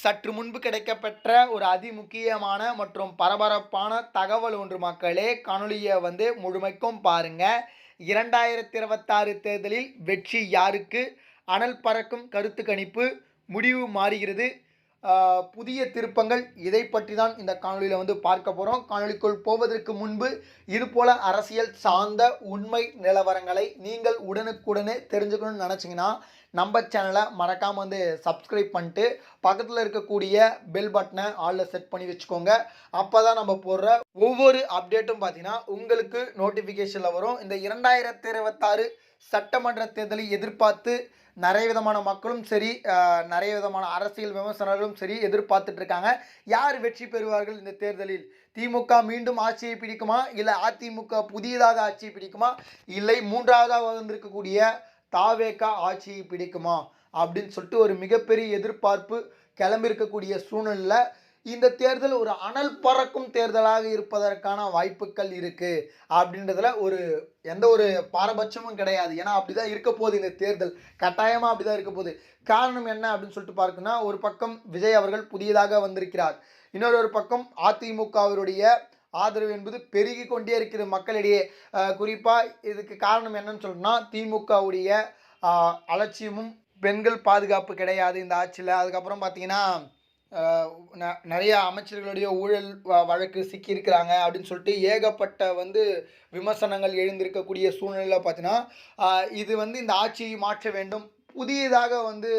சற்று முன்பு கிடைக்கப்பெற்ற ஒரு அதிமுக்கியமான மற்றும் பரபரப்பான தகவல் ஒன்று மக்களே காணொலியை வந்து முழுமைக்கும் பாருங்க. இரண்டாயிரத்தி இருபத்தாறு தேர்தலில் வெற்றி யாருக்கு? அனல் பறக்கும் கருத்து கணிப்பு முடிவு மாறுகிறது. புதிய திருப்பங்கள் இதை பற்றி தான் இந்த காணொலியில் வந்து பார்க்க போகிறோம் காணொலிக்குள் போவதற்கு முன்பு இதுபோல அரசியல் சார்ந்த உண்மை நிலவரங்களை நீங்கள் உடனுக்குடனே தெரிஞ்சுக்கணும்னு நினச்சிங்கன்னா நம்ம சேனலை மறக்காமல் வந்து சப்ஸ்கிரைப் பண்ணிட்டு பக்கத்தில் இருக்கக்கூடிய பெல் பட்டனை ஆளில் செட் பண்ணி வச்சுக்கோங்க. அப்போ தான் நம்ம போடுற ஒவ்வொரு அப்டேட்டும் பார்த்தீங்கன்னா உங்களுக்கு நோட்டிஃபிகேஷனில் வரும். இந்த இரண்டாயிரத்தி இருபத்தாறு சட்டமன்ற தேர்தலை எதிர்பார்த்து நிறைய விதமான மக்களும் சரி நிறைய விதமான அரசியல் விமர்சனர்களும் சரி எதிர்பார்த்துட்டு இருக்காங்க. யார் வெற்றி பெறுவார்கள் இந்த தேர்தலில்? திமுக மீண்டும் ஆட்சியை பிடிக்குமா? இல்லை அதிமுக புதியதாக ஆட்சியை பிடிக்குமா? இல்லை மூன்றாவதாக வந்திருக்கக்கூடிய தாவேக்கா ஆட்சியை பிடிக்குமா அப்படின்னு சொல்லிட்டு ஒரு மிகப்பெரிய எதிர்பார்ப்பு கிளம்பியிருக்கக்கூடிய சூழ்நிலையில் இந்த தேர்தல் ஒரு அனல் பறக்கும் தேர்தலாக இருப்பதற்கான வாய்ப்புகள் இருக்குது அப்படின்றதுல ஒரு எந்த ஒரு பாரபட்சமும் கிடையாது. ஏன்னா அப்படிதான் இருக்க போகுது இந்த தேர்தல். கட்டாயமாக அப்படி தான் இருக்க போகுது. காரணம் என்ன அப்படின்னு சொல்லிட்டு பார்க்கணும்னா ஒரு பக்கம் விஜய் அவர்கள் புதியதாக வந்திருக்கிறார். இன்னொரு ஒரு பக்கம் அதிமுகவினுடைய ஆதரவு என்பது பெருகி கொண்டே இருக்கிறது மக்களிடையே. குறிப்பாக இதுக்கு காரணம் என்னன்னு சொல்லணும்னா திமுகவுடைய அலட்சியமும் பெண்கள் பாதுகாப்பு கிடையாது இந்த ஆட்சியில். அதுக்கப்புறம் பார்த்தீங்கன்னா ந- நிறைய அமைச்சர்களுடைய ஊழல் வ- வழக்கு சிக்கியிருக்கிறாங்க அப்படின்னு சொல்லிட்டு ஏகப்பட்ட வந்து விமர்சனங்கள் எழுந்திருக்கக்கூடிய சூழ்நிலையில் பார்த்தீங்கன்னா இது வந்து இந்த ஆட்சியை மாற்ற வேண்டும். புதியதாக வந்து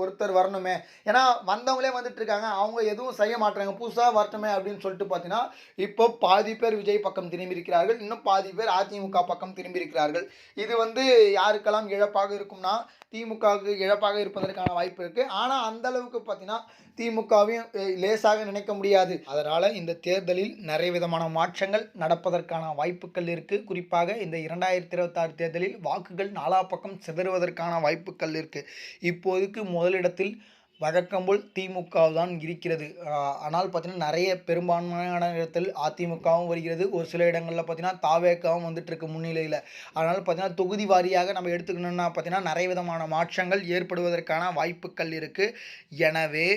ஒருத்தர் வரணுமே. ஏன்னா வந்தவங்களே வந்துட்டு இருக்காங்க அவங்க எதுவும் செய்ய மாட்டாங்க புதுசாக வரட்டுமே அப்படின்னு சொல்லிட்டு பார்த்தீங்கன்னா இப்போ பாதி பேர் விஜய் பக்கம் திரும்பி இருக்கிறார்கள். இன்னும் பாதி பேர் அதிமுக பக்கம் திரும்பி இருக்கிறார்கள். இது வந்து யாருக்கெல்லாம் இழப்பாக இருக்கும்னா திமுகவுக்கு இழப்பாக இருப்பதற்கான வாய்ப்பு இருக்குது ஆனால் அந்த அளவுக்கு பார்த்தீங்கன்னா திமுகவையும் லேசாக நினைக்க முடியாது. அதனால் இந்த தேர்தலில் நிறைய விதமான மாற்றங்கள் நடப்பதற்கான வாய்ப்புகள் இருக்குது குறிப்பாக இந்த இரண்டாயிரத்தி இருபத்தாறு தேர்தலில் வாக்குகள் நாலா பக்கம் சிதறுவதற்கான வாய்ப்புகள் இருக்குது இப்போதைக்கு முதலிடத்தில் வழக்கம் போல் திமுக தான் இருக்கிறது ஆனால் பார்த்தீங்கன்னா நிறைய பெரும்பான்மையான இடத்தில் அதிமுகவும் வருகிறது. ஒரு சில இடங்களில் பார்த்தீங்கன்னா தாவேக்காவும் வந்துட்டு இருக்கு முன்னிலையில். அதனால் பார்த்தீங்கன்னா தொகுதி வாரியாக நம்ம எடுத்துக்கணும்னா பார்த்தீங்கன்னா நிறைய விதமான மாற்றங்கள் ஏற்படுவதற்கான வாய்ப்புகள் இருக்குது எனவே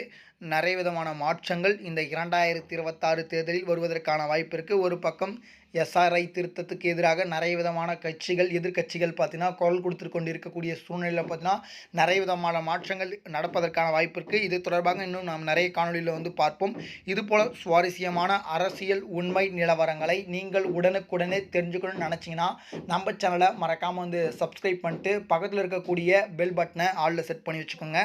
நிறைய விதமான மாற்றங்கள் இந்த இரண்டாயிரத்தி இருபத்தாறு தேர்தலில் வருவதற்கான வாய்ப்பு இருக்குது ஒரு பக்கம் எஸ்ஆர்ஐ திருத்தத்துக்கு எதிராக நிறைய விதமான கட்சிகள் எதிர்க்கட்சிகள் பார்த்தீங்கன்னா குரல் கொடுத்து கொண்டிருக்கக்கூடிய சூழ்நிலையில் பார்த்தீங்கன்னா நிறைய விதமான மாற்றங்கள் நடப்பதற்கான வாய்ப்பு இருக்குது இது தொடர்பாக இன்னும் நாம் நிறைய காணொலியில் வந்து பார்ப்போம். இதுபோல் சுவாரஸ்யமான அரசியல் உண்மை நிலவரங்களை நீங்கள் உடனுக்குடனே தெரிஞ்சுக்கணும்னு நினச்சிங்கன்னா நம்ம சேனலை மறக்காமல் வந்து சப்ஸ்கிரைப் பண்ணிட்டு பக்கத்தில் இருக்கக்கூடிய பெல் பட்டனை ஆளில் செட் பண்ணி வச்சுக்கோங்க.